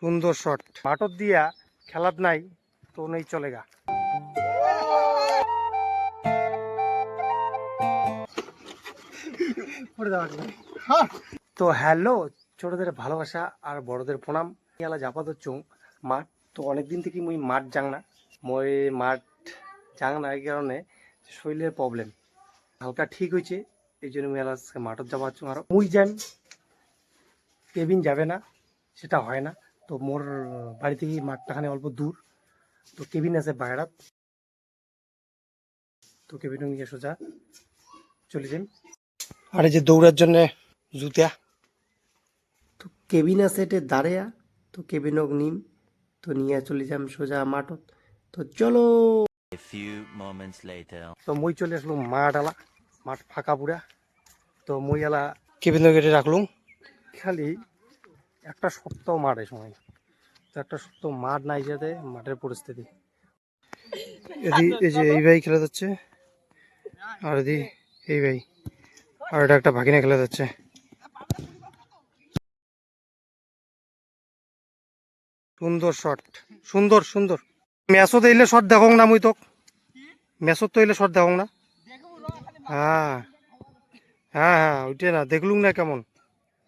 সুন্দর শট মাঠত দিয়া খেলাত নাই, তো নেই চলেগা তো হ্যালো, ছোটদের ভালোবাসা আর বড়দের প্রণাম। ইয়ালা জাপাত হচ্ছু মাঠ। তো অনেকদিন থেকে মুই মাঠ যাং না। মই মাঠ যাং না, এই কারণে শরীরের প্রবলেম হালকা ঠিক হয়েছে এই জন্য মুই এলা আজকে মাঠত যাবা হচ্ছু। আর মুই যান কেবিন যাবে না, সেটা হয় না। তো মোর বাড়ি থেকে মাঠটাখানে অল্প দূর। তো কেবিন আছে বাইরাত তো কেবিন নিয়ে সোজা চলে যাই আর এই যে দৌড়ার জন্য জুতা তো কেবিন আছে এটে দাঁড়িয়া। তো কেবিনক নিম তো নিয়ে চলে যাম সোজা মাঠত। তো চলো. তো মই চলে আসলুম মাঠ আলা মাঠ ফাঁকা পুরা। তো মই এলা কেবিন গেটে রাখলুম। খালি একটা সপ্তাহ মাঠ এই সময়। তো একটা সপ্তাহ মাঠ নাই যাতে মাঠের পরিস্থিতি। এই যে এই ভাই খেলা যাচ্ছে, আর এদি এই ভাই, আর এটা একটা ভাগিনা খেলা যাচ্ছে। সুন্দর শট সুন্দর সুন্দর। ম্যাচত এলে শট দেখো না মুই তোক। ম্যাচত তো এলে শট দেখো না। হ্যাঁ হ্যাঁ হ্যাঁ ওইটাই না, দেখলুম না কেমন।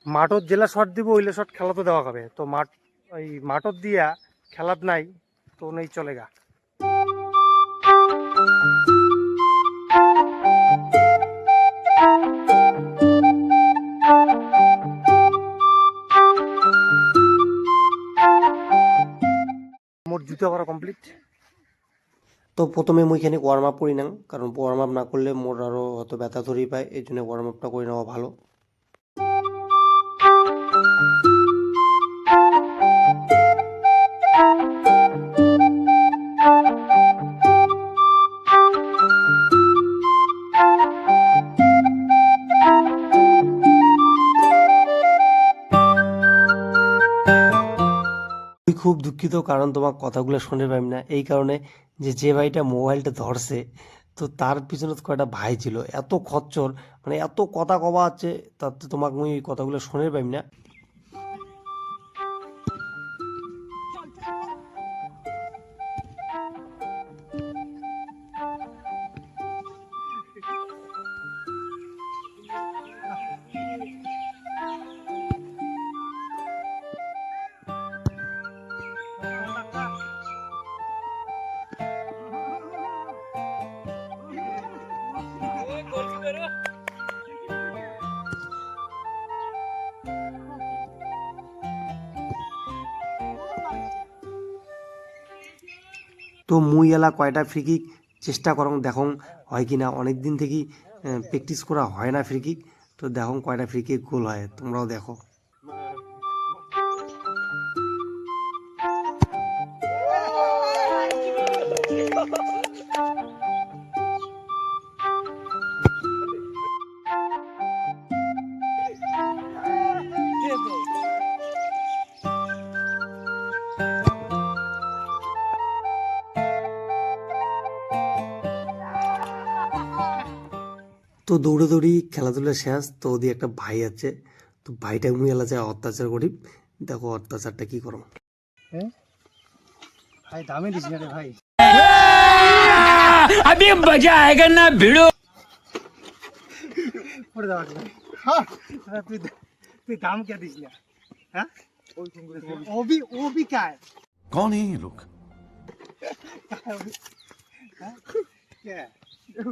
মাঠত জেলা শট দিব ওইলে শট খেলা তো দেওয়া হবে। তো মাঠ, ওই মাঠত দিয়া খেলাত নাই, তো নেই চলেগা মোর জুতো করা কমপ্লিট তো প্রথমে মুই এখানে ওয়ার্ম আপ করি না কারণ ওয়ার্ম আপ না করলে মোর আরও হয়তো ব্যথা ধরি পায় এই জন্য ওয়ার্ম আপটা করে নেওয়া ভালো। আমি খুব দুঃখিত, কারণ তোমার কথাগুলো শুনে পাই না। এই কারণে যে যে ভাইটা মোবাইলটা ধরছে, তো তার পিছনে তো কয়টা ভাই ছিল। এত খচ্চর মানে এত কথা কবা আছে তাতে তোমাকে আমি কথাগুলো শুনে পাই না। তো মুই এলা কয়টা ফ্রিকিক চেষ্টা করং, দেখং হয় কি না অনেক দিন থেকেই প্র্যাকটিস করা হয় না ফ্রিকিক, তো দেখং কয়টা ফ্রিকিক গোল হয়, তোমরাও দেখো। তো দৌড়ে দৌড়ি খেলাধুলা শেষ তো ওদি একটা ভাই আছে তো ভাইটা মুই এলা যায় অত্যাচার করি দেখো অত্যাচারটা কি করো ভাই দামে দিস না রে ভাই अभी मजा आएगा ना भिड़ो পড়ে যাওয়া হ্যাঁ তুই তুই দাম কে দিস না হ্যাঁ ও भी वो भी क्या है कौन है ये लोग क्या है चला है चलो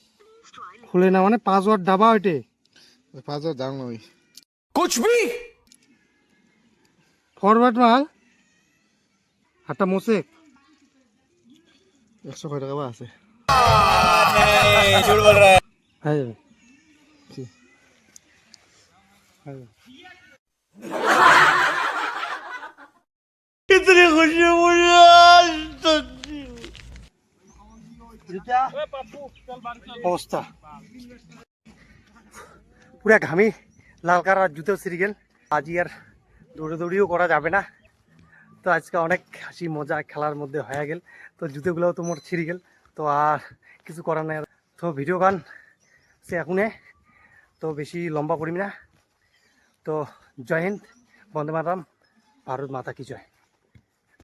খুলে না মানে পাসওয়ার্ড ডাবা ওইটে ওই পাঁচ হাজার দাম নয় कुछ भी ফরওয়ার্ড মাল হাতটা মোসেক একশো কয় টাকা বা আছে হয়ে যাবে জি। হয়ে যাবে। অবস্থা। পুরা ঘামি লাল কালার জুতো ছিঁড়ে গেল। আজি আর দৌড়ে দৌড়িও করা যাবে না। তো আজকে অনেক হাসি মজা খেলার মধ্যে হয়ে গেল। তো জুতোগুলোও তো মোর ছিঁড়ে গেল। তো আর কিছু করার নাই। তো ভিডিও গান সে এখনে। তো বেশি লম্বা করিম না। তো জয় হিন্দ বন্দে মাতাম ভারত মাতা কি জয়।